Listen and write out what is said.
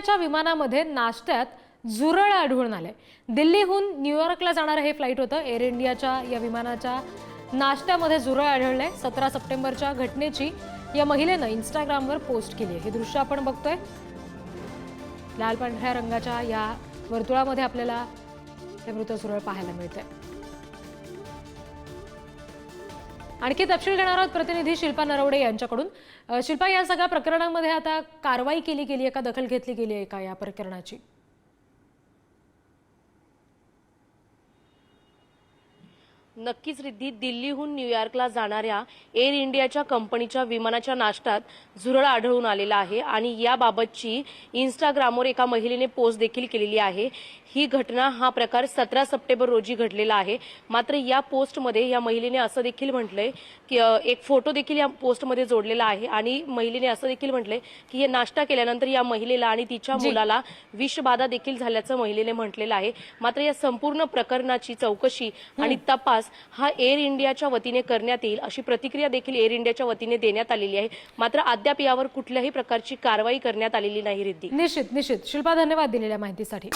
इंडियाच्या विमानामध्ये नाश्त्यात झुरळ आढळून आले. दिल्लीहून न्यूयॉर्कला जाणारं हे फ्लाईट होतं. एअर इंडियाच्या या विमानाच्या नाश्त्यामध्ये झुरळ आढळले. सतरा सप्टेंबरच्या घटनेची या महिलेनं इंस्टाग्रामवर पोस्ट केली आहे. हे दृश्य आपण बघतोय. लाल पांढऱ्या रंगाच्या या वर्तुळामध्ये आपल्याला हे मृत झुरळ पाहायला मिळतंय. आणखी तपशील घेणार आहोत प्रतिनिधी शिल्पा नरवडे यांच्याकडून. शिल्पा या सगळ्या प्रकरणामध्ये आता कारवाई केली गेली आहे का? दखल घेतली गेली आहे का या प्रकरणाची? नक्कीच रिद्धी दिल्लीहून न्यूयॉर्कला जाणाऱ्या एअर इंडियाच्या कंपनीच्या विमानाच्या नाश्त्यात झुरळ आढळून आलेला आहे आणि याबाबतची इंस्टाग्रामवर एका महिलेने पोस्ट देखील केलेली आहे. ही घटना हा प्रकार सतरा सप्टेंबर रोजी घडलेला आहे. मात्र या पोस्टमध्ये या महिलेने असं देखील म्हटलंय की एक फोटो देखील या पोस्टमध्ये जोडलेला आहे आणि महिलेने असं देखील म्हटलंय की हे नाश्ता केल्यानंतर या महिलेला आणि तिच्या. मुलाला विषबाधा देखील झाल्याचं महिलेने म्हटलेलं आहे. मात्र या संपूर्ण प्रकरणाची चौकशी आणि तपास हा एअर इंडियाच्या वतीने करण्यात येईल अशी प्रतिक्रिया देखील एअर इंडियाच्या वतीने देण्यात आलेली आहे. मात्र अद्याप यावर कुठल्याही प्रकारची कारवाई करण्यात आलेली नाही रिद्धी. निश्चित निश्चित. शिल्पा धन्यवाद दिलेल्या माहितीसाठी.